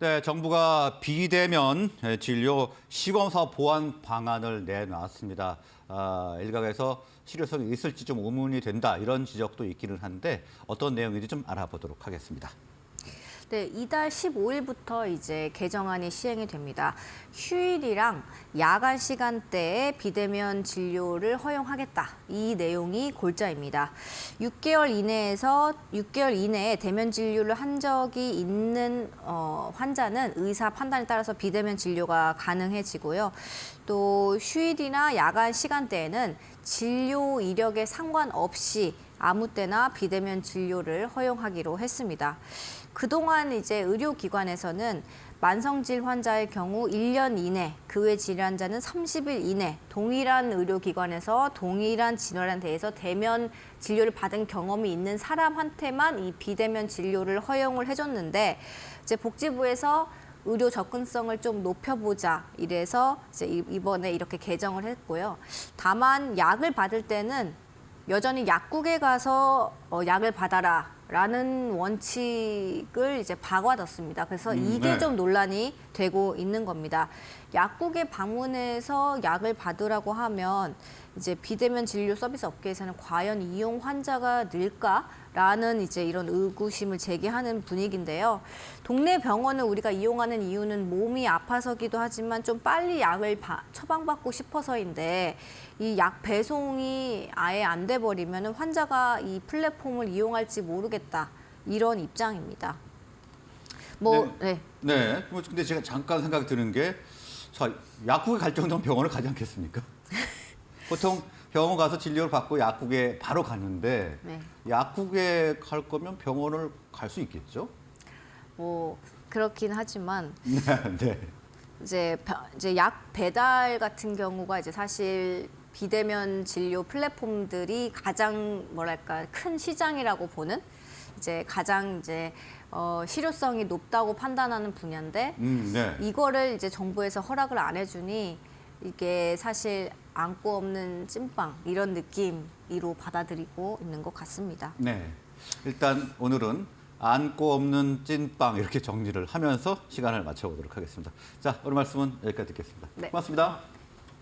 네, 정부가 비대면 진료 시범사 보완 방안을 내놨습니다. 아, 일각에서 실효성이 있을지 좀 의문이 된다 이런 지적도 있기는 한데 어떤 내용인지 좀 알아보도록 하겠습니다. 네, 이달 15일부터 이제 개정안이 시행이 됩니다. 휴일이랑 야간 시간대에 비대면 진료를 허용하겠다. 이 내용이 골자입니다. 6개월 이내에서 6개월 이내에 대면 진료를 한 적이 있는 어, 환자는 의사 판단에 따라서 비대면 진료가 가능해지고요. 또 휴일이나 야간 시간대에는 진료 이력에 상관없이 아무 때나 비대면 진료를 허용하기로 했습니다. 그동안 이제 의료기관에서는 만성질 환자의 경우 1년 이내, 그 외 질환자는 30일 이내 동일한 의료기관에서 동일한 질환에 대해서 대면 진료를 받은 경험이 있는 사람한테만 이 비대면 진료를 허용을 해줬는데 이제 복지부에서 의료 접근성을 좀 높여보자 이래서 이제 이- 이번에 이렇게 개정을 했고요. 다만 약을 받을 때는 여전히 약국에 가서 어, 약을 받아라 라는 원칙을 이제 박아뒀습니다. 그래서 음, 이게 네. 좀 논란이 되고 있는 겁니다. 약국에 방문해서 약을 받으라고 하면 이제 비대면 진료 서비스 업계에서는 과연 이용 환자가 늘까라는 이제 이런 의구심을 제기하는 분위기인데요. 동네 병원을 우리가 이용하는 이유는 몸이 아파서기도 하지만 좀 빨리 약을 바- 처방받고 싶어서인데 이 약 배송이 아예 안 돼 버리면 환자가 이 플랫폼을 이용할지 모르겠 다 이런 입장입니다. 뭐 네. 네, 뭐 근데 제가 잠깐 생각이 드는 게, 자, 약국에 갈 정도면 병원을 가지 않겠습니까? 보통 병원 가서 진료를 받고 약국에 바로 가는데, 네. 약국에 갈 거면 병원을 갈 수 있겠죠? 뭐 그렇긴 하지만 네, 네. 이제 벼- 이제 약 배달 같은 경우가 이제 사실 비대면 진료 플랫폼들이 가장 뭐랄까 큰 시장이라고 보는 이제 가장 이제 어, 실효성이 높다고 판단하는 분야인데 음, 네. 이거를 이제 정부에서 허락을 안 해주니 이게 사실 안고 없는 찐빵 이런 느낌으로 받아들이고 있는 것 같습니다. 네. 일단 오늘은 안고 없는 찐빵 이렇게 정리를 하면서 시간을 맞춰보도록 하겠습니다. 자, 오늘 말씀은 여기까지 듣겠습니다. 네. 고맙습니다.